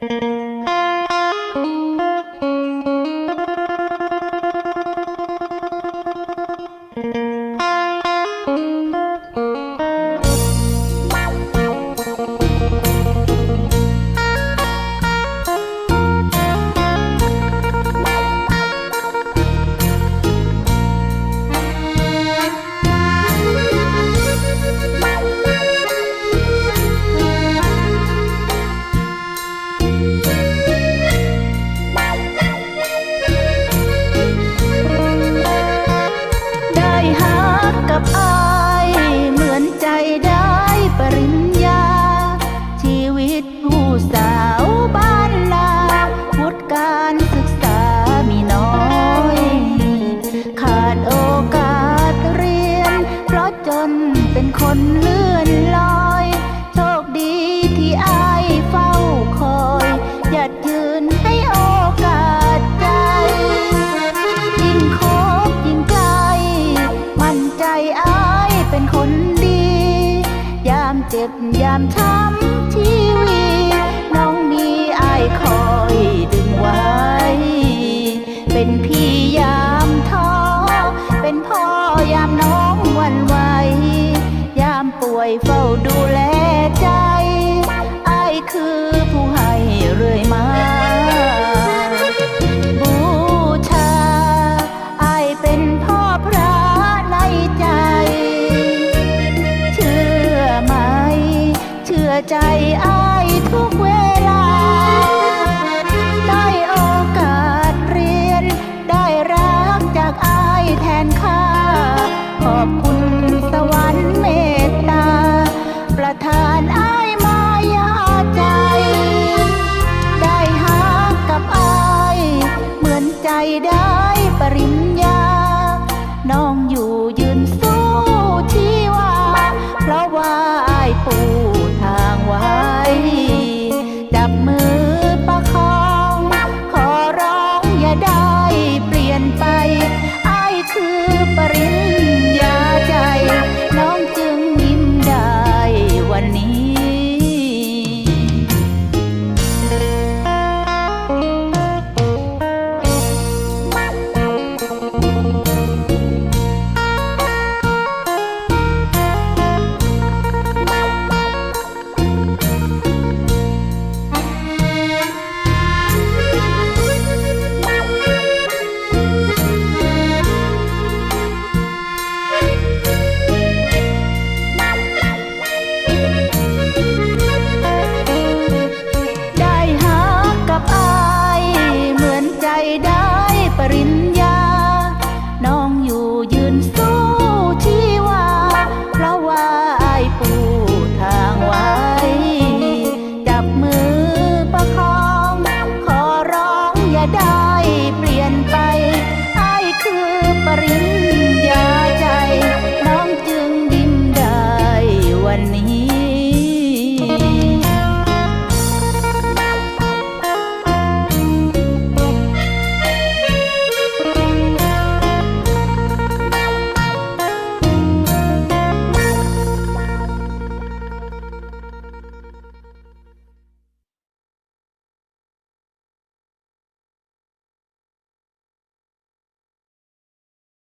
ได้ ตผู้สาวบ้านนาวุฒิการศึกษามีน้อย ขาดโอกาสเรียน เพราะจนเป็นคนเลื่อนลอย โชคดีที่อายเฝ้าคอยหยัดยืนให้โอกาสใจ ยิ่งคบยิ่งไกล มั่นใจอายเป็นคนดี ยามเจ็บยามช้ำ ยามท้อเป็นพ่อยามน้องวันไหว ยามป่วยเฝ้าดูแลใจไอคือผู้ให้เรื่อยมา บูชาไอเป็นพ่อพระในใจ เชื่อไหม เชื่อใจไอาย อบคุณสวรรค์เมตตา ประทานอ้ายมายาใจ ได้หากับอ้าย เหมือนใจได้